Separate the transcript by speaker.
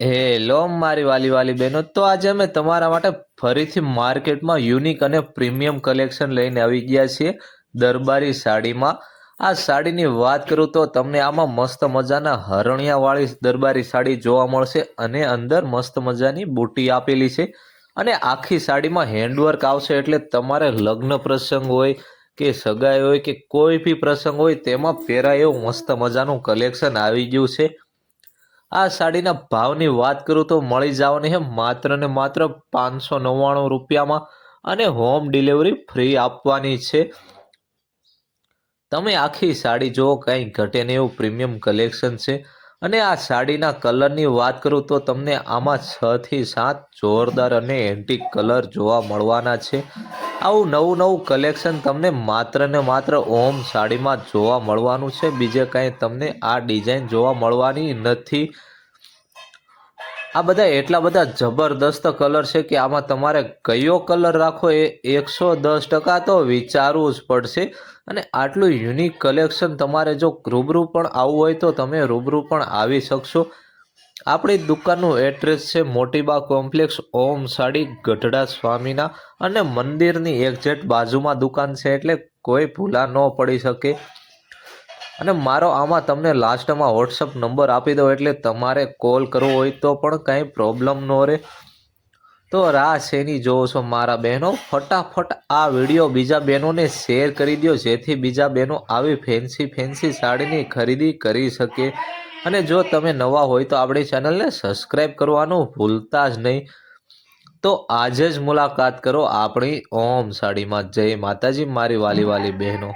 Speaker 1: Hello મારી વાલી વાલી બહેનો, તો આજે અમે તમારા માટે ફરીથી માર્કેટમાં યુનિક અને પ્રીમિયમ કલેક્શન લઈને આવી ગયા છીએ દરબારી સાડીમાં. આ સાડીની વાત કરું તો તમને આમાં મસ્ત મજાના હરણિયાવાળી દરબારી સાડી જોવા મળશે અને અંદર મસ્ત મજાની બુટી આપેલી છે. અને આખી સાડીમાં હેન્ડવર્ક આવશે એટલે તમારે લગ્ન પ્રસંગ હોય કે સગાઈ હોય કે કોઈ બી પ્રસંગ હોય તેમાં પહેરાય એવું મસ્ત મજાનું કલેક્શન આવી ગયું છે. આ સાડીના ભાવની વાત કરું તો મળી જવાની છે માત્ર ને માત્ર પાંચસો નવ્વાણું રૂપિયામાં અને હોમ ડિલિવરી ફ્રી આપવાની છે. તમે આખી સાડી જુઓ, કંઈ ઘટે નહીં એવું પ્રીમિયમ કલેક્શન છે. અને આ સાડીના કલરની વાત કરું તો તમને આમાં છથી સાત જોરદાર અને એન્ટિક કલર જોવા મળવાના છે. આવું નવું નવું કલેક્શન તમને માત્ર ને માત્ર ઓમ સાડીમાં જોવા મળવાનું છે. બીજે કાંઈ તમને આ ડિઝાઇન જોવા મળવાની નથી. આ બધા એટલા બધા જબરદસ્ત કલર છે કે આમાં તમારે કયો કલર રાખો એ એકસો દસ ટકા તો વિચારવું જ પડશે. અને આટલું યુનિક કલેક્શન તમારે જો રૂબરૂ પણ આવવું હોય તો તમે રૂબરૂ પણ આવી શકશો. આપણી દુકાનનું એડ્રેસ છે મોટીબા કોમ્પ્લેક્સ, ઓમ સાડી, ગઢડા સ્વામીના અને મંદિરની એક્ઝેક્ટ બાજુમાં દુકાન છે એટલે કોઈ ભૂલા ન પડી શકે. અને મારો આમાં તમને લાસ્ટમાં વોટ્સઅપ નંબર આપી દો એટલે તમારે કોલ કરવો હોય તો પણ કાંઈ પ્રોબ્લેમ ન રહે. તો રાહ શેની જોવો છો મારા બહેનો? ફટાફટ આ વીડિયો બીજા બહેનોને શેર કરી દો જેથી બીજા બહેનો આવી ફેન્સી ફેન્સી સાડીની ખરીદી કરી શકે. અને જો તમે નવા હોય તો આપણી ચેનલને સબસ્ક્રાઈબ કરવાનું ભૂલતા જ નહીં. તો આજે જ મુલાકાત કરો આપણી ઓમ સાડીમાં. જય માતાજી, મારી વાલી વાલી બહેનો.